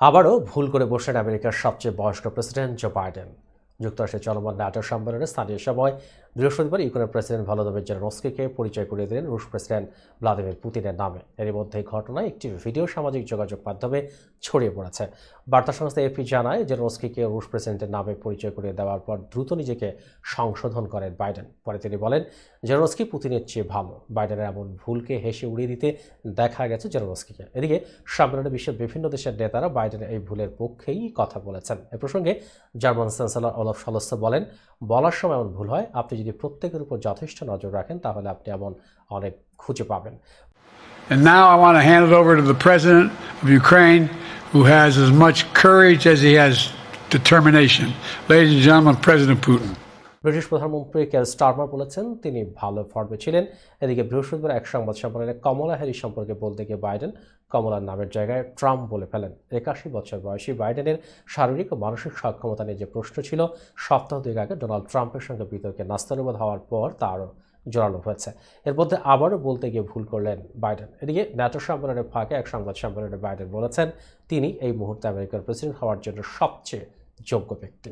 আবারও ভুল করে বসেন আমেরিকার সবচেয়ে বয়স্ক প্রেসিডেন্ট জো বাইডেন। যুক্তরাষ্ট্রের চলমান নাটক সম্মেলনে স্থানীয় সময় বৃহস্পতিবার ইউক্রেনের প্রেসিডেন্ট ভলোদমির জেলেনস্কিকে পরিচয় করিয়ে দিলেন রুশ প্রেসিডেন্ট ভ্লাদিমির পুতিনের নামে। এর মধ্যে ঘটনায় একটি ভিডিও সামাজিক যোগাযোগ মাধ্যমে ছড়িয়ে পড়েছে। বার্তা সংস্থা এপি জানায়, জেলেনস্কিকে রুশ প্রেসিডেন্টের নামে পরিচয় করিয়ে দেওয়ার পর দ্রুত নিজেকে সংশোধন করেন বাইডেন। পরে তিনি বলেন, জেলেনস্কি পুতিনের চেয়ে ভালো। বাইডেনের এমন ভুলকে হেসে উড়িয়ে দিতে দেখা গেছে জেলেনস্কিকে। এদিকে সম্মেলনে বিশ্বের বিভিন্ন দেশের নেতারা বাইডেনের এই ভুলের পক্ষেই কথা বলেছেন। এ প্রসঙ্গে জার্মান চ্যান্সেলর অলফ সলস্য বলেন, বলার সময় এমন ভুল হয়, আপনি যদি প্রত্যেকের উপর যথেষ্ট নজর রাখেন তাহলে আপনি এমন অনেক খুঁজে পাবেন And now I want to hand it over to the president of Ukraine, who has as much courage as he has determination. Ladies and gentlemen, President Putin. British প্রধানমন্ত্রী কেল স্টারমার বলেছেন, তিনি ভালো ফর্মে ছিলেন। এদিকে বৃহস্পতিবার এক সংবাদ সম্মেলনে কমলা হ্যারিস সম্পর্কে বলতে গিয়ে বাইডেন কমলার নামের জায়গায় ট্রাম্প বলে ফেলেন। একাশি বছর বয়সী বাইডেনের শারীরিক ও মানসিক সক্ষমতা নিয়ে যে প্রশ্ন ছিল, সপ্তাহ দুয়েক আগে ডোনাল্ড ট্রাম্পের সঙ্গে বিতর্কে নাস্তানুবাদ হওয়ার পর তা আরও জোরালো হয়েছে। এর মধ্যে আবারও বলতে গিয়ে ভুল করলেন বাইডেন। এদিকে ন্যাটো সম্মেলনের ফাঁকে এক সংবাদ সম্মেলনে বাইডেন বলেছেন, তিনি এই মুহূর্তে আমেরিকার প্রেসিডেন্ট হওয়ার জন্য সবচেয়ে যোগ্য ব্যক্তি।